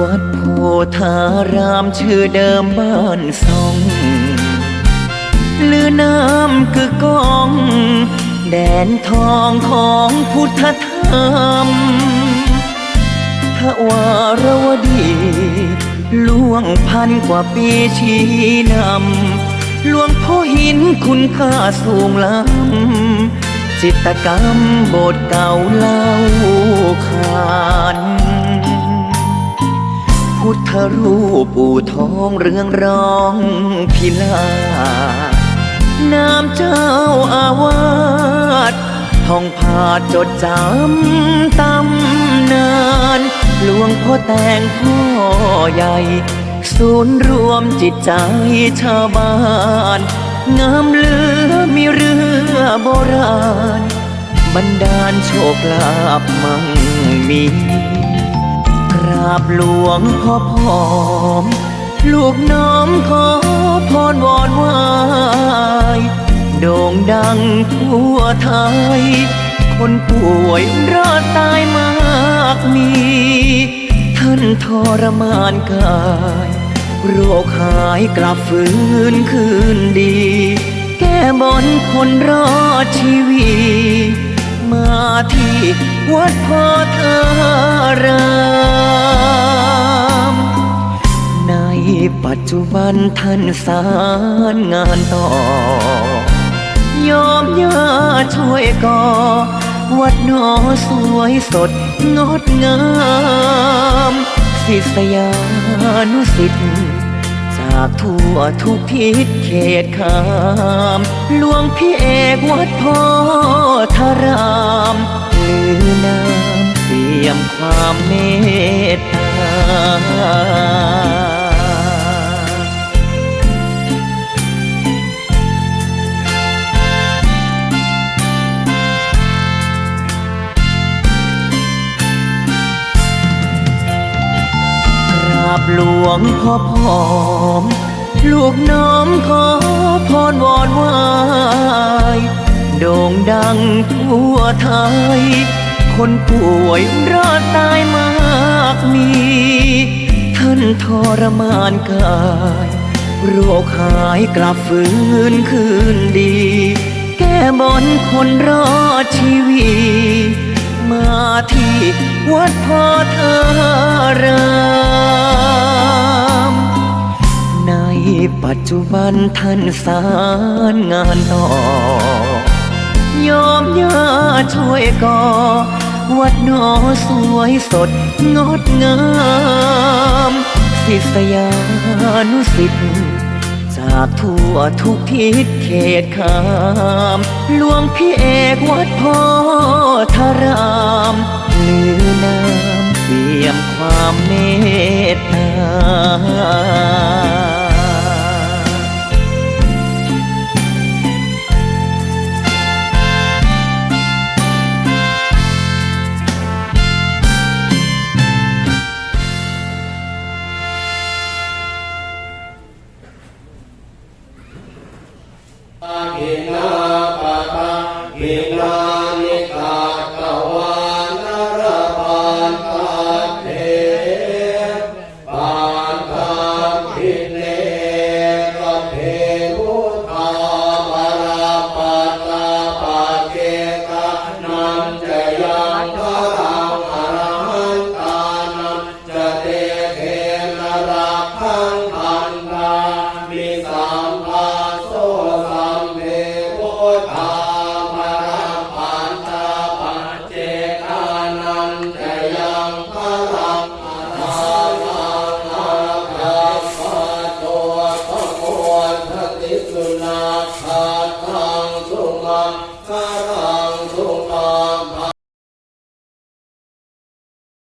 วัดโพธารามชื่อเดิมบ้านซองลือน้ำคือกอง แดนทองของพุทธธรรมทวารวดีล่วงพันกว่าปีชี้นำหลวงพ่อหินคุณค่าสูงล้ำจิตกรรมโบสถ์เก่าเล่าขาน พุทธรูปปู่ทองเรืองร้องพิลาน้ำเจ้าอาวาสทองผาดจดจำตำนานหลวงพ่อแต่งพ่อใหญ่ ศูนย์รวมจิตใจชาวบ้านงามเลือมีเรือโบราณ บรรดาลโชคลาภมั่งมี บหลวงพ่อพอม ลูกน้อมขอพรวอนไหวายโด่งดังทั่วไทย คนป่วยรอดตายมากมี ท่านทรมานกาย โรคหายกลับฟื้นคืนดี แก้บนคนรอดชีวิตมาที่วัดโพธาราม ปัจจุบันท่านสารงานต่อยอมย่าช่วยก่อ วัดหนอสวยสดงดงาม ศิษยานุสิทธิ์จากทั่วทุกทิศเขตขาม หลวงพี่เอกวัดพธ หลวงพ่อพร้อม ลูกน้อมขอพรวอนไหวายโด่งดังทั่วไทย คนป่วยรอดตายมากมี ท่านทรมานกาย โรคหายกลับฟื้นคืนดี แก้บนคนรอด ที่วัดโพธารามในปัจจุบันท่านสารงานต่อยอมย่าช่วยก่อ วัดหนอสวยสดงดงาม ศิษยานุสิทธิ์ จากทั่วทุกทิศเขตขามหลวงพี่เอกวัดพ่อธารามลือนามเปี่ยมความเมตตา อินาปะทะอินานิตาตะวานรานตาเทปานตาพิเนกเทพุธาปารปาตาปาเกานัจยังทารังอนตานันจเตเทนรักขัง ติสุนาคา